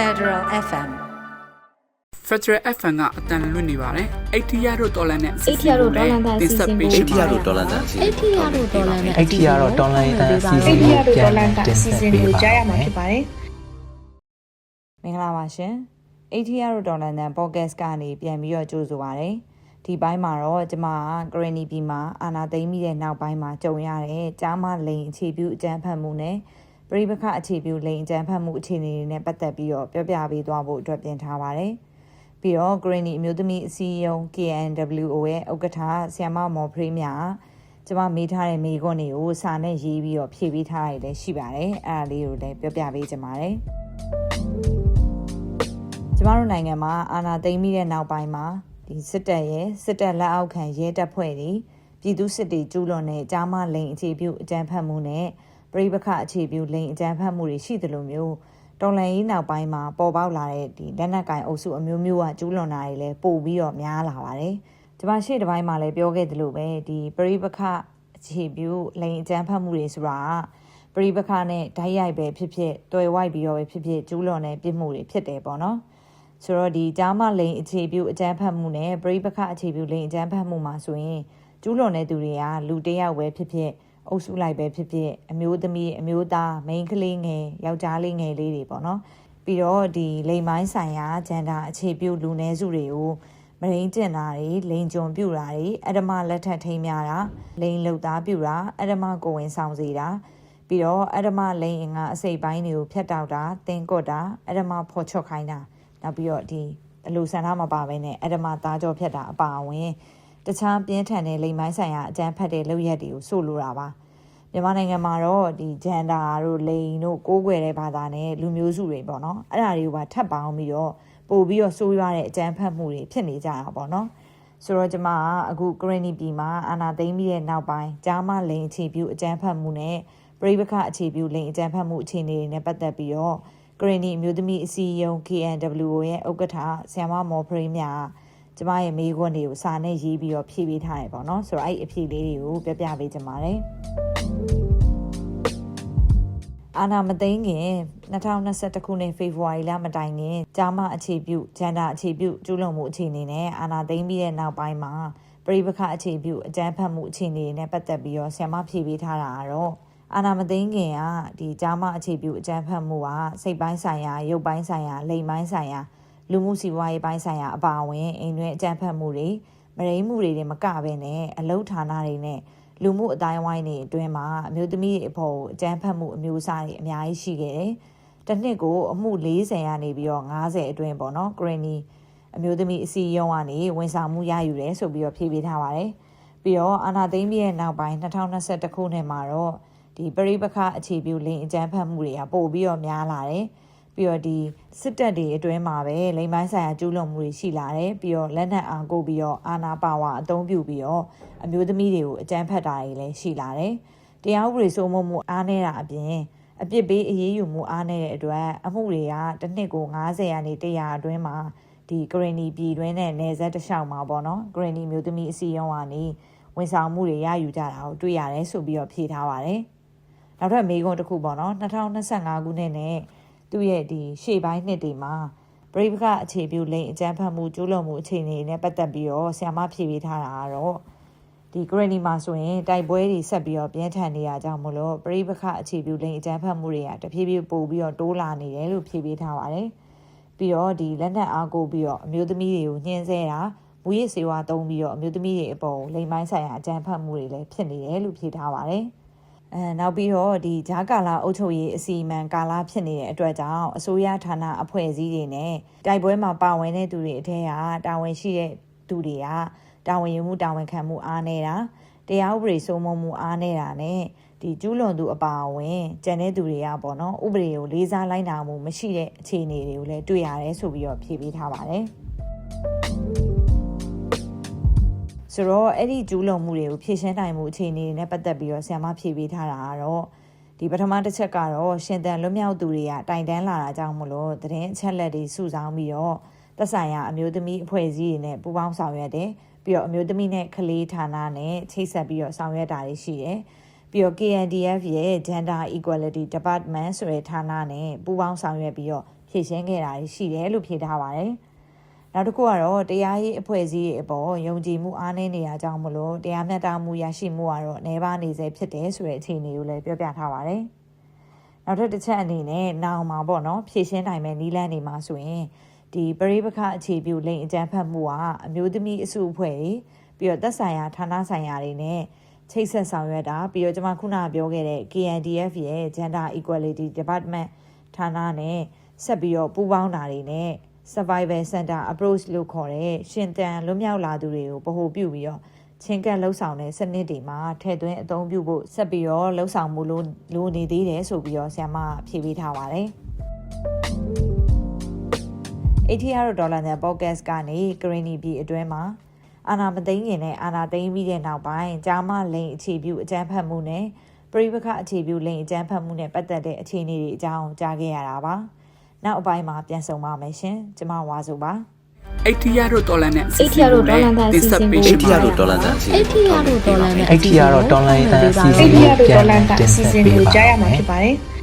Federal FM Federal FM ကအတန်လွတ်နေပါတယ်။အိတ်ထီယာတို့ဒေါ်လာနဲ့အိတ်ထီယာတို့ဒေါ်လာနဲ့အစီအစဉ်ကိုအိတ်ထီယာတို့ဒေါ်လာတန်အစီအအိစဉ်တ်ထီယာတို့ဒေါ်လာနဲ့အိတ်ထီယာတော့ဒေါ်လာနဲ့အစီအစဉ်အိန္ဒိယတို့ဒေါ်လာတာအစီအစဉ်ကိုကြားရမှာဖြစ်ပါတယ်မင်္ဂလာပါရှင်။ ATR ဒေါ်လာနန် podcast ကနေပြန်ပြီးတော့ကြိုဆိုပါရစေ။ဒီပိုင်းမှာတော့ကျမကဂရနီပြည်မှာအာနာသိမ့်ပြီးတဲ့နောက်ပိုင်းမှာကြုံရတဲ့ကြားမလိန်အခြေပြုအကြမ်းဖက်မှုနဲ့ ပြိပခအခြေပြုလိန်အကြမ်းဖက်မှုအခြေအနေတွေနဲ့ပတ်သက်ပြီးတော့ပြောပြပေးသွားဖို့အတွက်ပြင်ထားပါတယ်။ပြီးတော့ဂရနီအမျိုးသမီးအစည်းအရုံး KNWO ရဲ့ဥက္ကဋ္ဌဆီယမမော်ဖရေးမြာကျမမေးထားတဲ့မေးခွန်းတွေကိုစာနဲ့ရေးပြီးတော့ဖြည့်ပေးထားရလည်းရှိပါတယ်။အဲ့ဒါလေးကိုလည်းပြောပြပေးချင်ပါတယ်။ကျမတို့နိုင်ငံမှာအာဏာသိမ်းပြီးတဲ့နောက်ပိုင်းမှာဒီစစ်တပ်ရဲ့စစ်တပ်လက်အောက်ခံရဲတပ်ဖွဲ့တွေပြည်သူစစ်တွေကျူးလွန်တဲ့ကြားမလိန်အခြေပြုအကြမ်းဖက်မှုနဲ့ ပြိပခအခြေပြုလိန်အကြမ်းဖက်မှုတွေရှိသလိုမျိုးတော်လှန်ရေးနောက်ပိုင်းမှာပေါ်ပေါက်လာတဲ့ဒီလက်နက်ကင်အုပ်စုအမျိုးမျိုးကကျူးလွန်တာတွေလည်းပိုပြီးတော့များလာပါတယ်။ကျမရှေ့တစ်ပိုင်းမှာလည်းပြောခဲ့သလိုပဲဒီပြိပခအခြေပြုလိန်အကြမ်းဖက်မှုတွေဆိုတာကပြိပခနဲ့ဓာတ်ရိုက်ပဲဖြစ်ဖြစ်တွယ်ဝိုက်ပြီးတော့ပဲဖြစ်ဖြစ်ကျူးလွန်တဲ့ပြစ်မှုတွေဖြစ်တယ်ပေါ့နော်။ဆိုတော့ဒီကြားမလိန်အခြေပြုအကြမ်းဖက်မှုနဲ့ပြိပခအခြေပြုလိန်အကြမ်းဖက်မှုမှာဆိုရင်ကျူးလွန်တဲ့သူတွေကလူတစ်ယောက်ပဲဖြစ်ဖြစ် အုပ်စုလိုက်ပဲဖြစ်ဖြစ်အမျိုးသမီးအမျိုးသားမိန်းကလေးငယ်ယောက်ျားလေးငယ်လေးတွေပေါ့နော်ပြီးတော့ဒီလိန်မိုင်းဆိုင်ရာဂျန်ဒါအခြေပြုလူနည်းစုတွေကိုမရင်းကျင်တာတွေလိန်ကြုံပြူတာတွေအဓမ္မလက်ထက်ထိမ်းများတာလိန်လှုပ်သားပြူတာအဓမ္မကိုဝင်ဆောင်စေတာပြီးတော့အဓမ္မလိန်အင်္ဂါအစိပ်ပိုင်းတွေကိုဖျက်တောက်တာတင်ကွတ်တာအဓမ္မဖော်ချော့ခိုင်းတာနောက်ပြီးတော့ဒီအလူဆန္ဒမပါဘဲနဲ့အဓမ္မသားကြောဖြတ်တာအပါအဝင် တခြားပြင်းထန်တဲ့လိမ်မိုင်းဆိုင်ရာအကြမ်းဖက်တဲ့လုပ်ရက်တွေကိုဆိုလိုတာပါမြန်မာနိုင်ငံမှာတော့ဒီဂျန်ဒါတို့လိန်တို့ကိုးကွယ်တဲ့ဘာသာနဲ့လူမျိုးစုတွေပေါ့နော်အဲ့ဒါတွေကိုပါထပ်ပေါင်းပြီးတော့ပို့ပြီးတော့ဆိုးရွားတဲ့အကြမ်းဖက်မှုတွေဖြစ်နေကြတာပေါ့နော်ဆိုတော့ကျွန်မကအခုဂရနီပြည်မှာအာနာသိမ်းပြီးတဲ့နောက်ပိုင်းကြားမလိန်အခြေပြုအကြမ်းဖက်မှုနဲ့ပြိပခအခြေပြုလိန်အကြမ်းဖက်မှုအခြေအနေတွေနဲ့ပတ်သက်ပြီးတော့ဂရနီအမျိုးသမီးအစည်းအရုံး KNWO ရဲ့ဥက္ကဋ္ဌဆ iam မော်ဖရေးမြ ကျမရဲ့မိခွန်းတွေကိုစာနဲ့ရေးပြီးတော့ဖြည့်ပေးထားတယ်ပေါ့နော်ဆိုတော့အဲ့အဖြေလေးတွေကိုပြပြပေးချင်ပါတယ်အာနာမသိန်းခင်2021ခုနှစ်ဖေဖော်ဝါရီလမတိုင်ခင်ဂျာမအခြေပြုဂျန်ဒါအခြေပြုကျူးလွန်မှုအခြေအနေနဲ့အာနာသိန်းပြီးတဲ့နောက်ပိုင်းမှာပြိပခအခြေပြုအကြမ်းဖက်မှုအခြေအနေနဲ့ပတ်သက်ပြီးတော့ဆ iam ဖြည့်ပေးထားတာကတော့အာနာမသိန်းခင်ကဒီကြားမအခြေပြုအကြမ်းဖက်မှုကစိတ်ပိုင်းဆိုင်ရာရုပ်ပိုင်းဆိုင်ရာလိမ်ပိုင်းဆိုင်ရာ လူမှုစီးပွားရေးပိုင်းဆိုင်ရာအပါအဝင်အိမ်တွင်းအကြမ်းဖက်မှုတွေမရိမှုတွေတွေမကဘဲနဲ့အလုဌာနတွေနဲ့လူမှုအတိုင်းဝိုင်းတွေအတွင်းမှာအမျိုးသမီးတွေအဖို့အကြမ်းဖက်မှုအမျိုးအစားတွေအများကြီးရှိခဲ့တယ်။တစ်နှစ်ကိုအမှု40ကနေပြီးတော့90အတွင်းပေါ့နော်ဂရနီအမျိုးသမီးအစည်းအရုံးကနေဝန်ဆောင်မှုရယူတယ်ဆိုပြီးတော့ဖြေပေးထားပါတယ်။ပြီးတော့အာနာသိမ့်ပြည့်ရဲ့နောက်ပိုင်း2021ခုနှစ်မှာတော့ဒီပရိပခအခြေပြုလိန်အကြမ်းဖက်မှုတွေကပို့ပြီးတော့များလာတယ် ပြီးတော့ဒီစစ်တပ်တွေအတွင်းမှာပဲလိမ်ပိုင်းဆိုင်ရာကျူးလွန်မှုတွေရှိလာတယ်ပြီးတော့လက်နက်အားကိုပြီးတော့အာနာပါဝါအသုံးပြုပြီးတော့အမျိုးသမီးတွေကိုအကြမ်းဖက်တာတွေလည်းရှိလာတယ်တရားဥပဒေစိုးမိုးမှုအားနည်းတာအပြင်အပြစ်ပေးအရေးယူမှုအားနည်းတဲ့အတွက်အမှုတွေကတစ်နှစ်ကို90ရာနေ100အတွင်းမှာဒီဂရနီပြည်တွင်းနဲ့နယ်စပ်တစ်လျှောက်မှာပေါ့နော်ဂရနီမျိုးသမီးအစည်းအရုံးကနေဝန်ဆောင်မှုတွေရယူကြတာကိုတွေ့ရတယ်ဆိုပြီးတော့ဖြေထားပါတယ်နောက်ထပ်မေးခွန်းတစ်ခုပေါ့နော်2025ခုနှစ်နဲ့ သူ့ရဲ့ဒီရှေ့ပိုင်းနှစ်တွေမှာပရိပခအခြေပြုလိန်အကြမ်းဖက်မှုကျူးလွန်မှုအခြေအနေနဲ့ပတ်သက်ပြီးတော့ဆ iam ဖြေပေးထားတာကတော့ဒီဂရနီမှာဆိုရင်တိုက်ပွဲတွေဆက်ပြီးတော့ပြင်းထန်နေရကြောင်းမလို့ပရိပခအခြေပြုလိန်အကြမ်းဖက်မှုတွေကတဖြည်းဖြည်းပိုပြီးတော့တိုးလာနေတယ်လို့ဖြေပေးထားပါတယ်ပြီးတော့ဒီလက်နက်အားကိုပြီးတော့အမျိုးသမီးတွေကိုညှင်းဆဲတာမူရစ်စေဝါသုံးပြီးတော့အမျိုးသမီးတွေအပေါ်လိမ်မိုင်းဆိုင်ရာအကြမ်းဖက်မှုတွေလည်းဖြစ်နေတယ်လို့ဖြေထားပါတယ် အဲနောက်ပြီးတော့ဒီဂျာကာလာအုပ်ချုပ်ရေးအစီအမံကာလာဖြစ်နေတဲ့အတွက်ကြောင့်အစိုးရဌာနအဖွဲ့အစည်းတွေနဲ့တိုက်ပွဲမှာပါဝင်တဲ့သူတွေအထက်ကတာဝန်ရှိတဲ့သူတွေကတာဝန်ယူမှုတာဝန်ခံမှုအားနေတာတရားဥပဒေစိုးမိုးမှုအားနေတာနဲ့ဒီကျူးလွန်သူအပါအဝင်ကြံတဲ့သူတွေကပေါ့နော်ဥပဒေကိုလေးစားလိုက်နာမှုမရှိတဲ့အခြေအနေတွေကိုလည်းတွေ့ရတယ်ဆိုပြီးတော့ဖြေပေးထားပါတယ် ဆိုတော့အဲ့ဒီကျူးလွန်မှုတွေကိုဖြေရှင်းနိုင်မှုအခြေအနေတွေနဲ့ပတ်သက်ပြီးတော့ဆ iam ဖြေပေးထားတာကတော့ဒီပထမတစ်ချက်ကတော့ရှင်သန်လွတ်မြောက်သူတွေကတိုင်တန်းလာတာကြောင့်မလို့သတင်းအချက်လက်တွေစုဆောင်းပြီးတော့သက်ဆိုင်ရာအမျိုးသမီးအဖွဲ့အစည်းတွေနဲ့ပူးပေါင်းဆောင်ရွက်တယ်ပြီးတော့အမျိုးသမီးနဲ့ကလေးဌာနနဲ့ချိတ်ဆက်ပြီးတော့ဆောင်ရွက်တာတွေရှိတယ်ပြီးတော့ KNDF ရဲ့ Gender Equality Department ဆိုတဲ့ဌာနနဲ့ပူးပေါင်းဆောင်ရွက်ပြီးတော့ဖြည့်ရှင်းခဲ့တာရှိတယ်လို့ဖြေထားပါတယ်။ နောက်တစ်ခုကတော့တရားရေးအဖွဲ့အစည်းရဲ့အပေါ်ယုံကြည်မှုအားနည်းနေရကြောင်းမလို့တရားမျှတမှုရရှိမှုကတော့အနေပါနေစေဖြစ်တယ်ဆိုတဲ့အခြေအနေကိုလည်းပြောပြထားပါတယ်။နောက်ထပ်တစ်ချက်အနေနဲ့နောင်မှာပေါ့နော်ဖြည့်ရှင်းနိုင်မဲ့နီးလန်းနေမှာဆိုရင်ဒီပရိပခအခြေပြုလိန်အကြမ်းဖက်မှုကအမျိုးသမီးအစုအဖွဲ့တွေပြီးတော့သက်ဆိုင်ရာဌာနဆိုင်ရာတွေနဲ့ချိတ်ဆက်ဆောင်ရွက်တာပြီးတော့ကျွန်မခုနကပြောခဲ့တဲ့ KNDF ရဲ့ Gender Equality Department ဌာနနဲ့ဆက်ပြီးတော့ပူးပေါင်းတာတွေနဲ့ Survival Center Approach လို့ခေါ်တဲ့ရှင်တန်လွတ်မြောက်လာသူတွေကိုဗဟိုပြုပြီးတော့ချင်းကပ်လှုပ်ဆောင်တဲ့စနစ်တွေမှာထည့်သွင်းအသုံးပြုဖို့ဆက်ပြီးတော့လှုပ်ဆောင်မှုလို့လိုနေသေးတယ်ဆိုပြီးတော့ဆရာမဖြေပေးထားပါတယ်။ ATR ဒေါ်လာနဲ့ podcast ကနေကရင်နီပြည်အတွင်းမှာအာနာမသိန်းခင်နဲ့အာနာသိန်းပြီးတဲ့နောက်ပိုင်းဂျာမလိန်အခြေပြုအကြမ်းဖက်မှုနဲ့ပြည်ပခအခြေပြုလိန်အကြမ်းဖက်မှုနဲ့ပတ်သက်တဲ့အခြေအနေတွေအကြောင်းကြားခဲ့ရတာပါ။ နောက်အပိုင်းမှာပြန်ဆောင်ပါမယ်ရှင်။ကျွန်မဝါစုပါအိတ်ထီယာတို့တော်လန်နဲ့အိတ်ထီယာတို့ဒေါ်လာနဲ့အစီအစဉ်ကိုအိတ်ထီယာတို့ဒေါ်လာတန်စီအိတ်ထီယာတို့ဒေါ်လာနဲ့အိတ်ထီယာတို့ဒေါ်လာနဲ့အစီအစဉ်အိန္ဒိယတို့ဒေါ်လာတာအစီအစဉ်ကိုကြားရမှာဖြစ်ပါတယ်။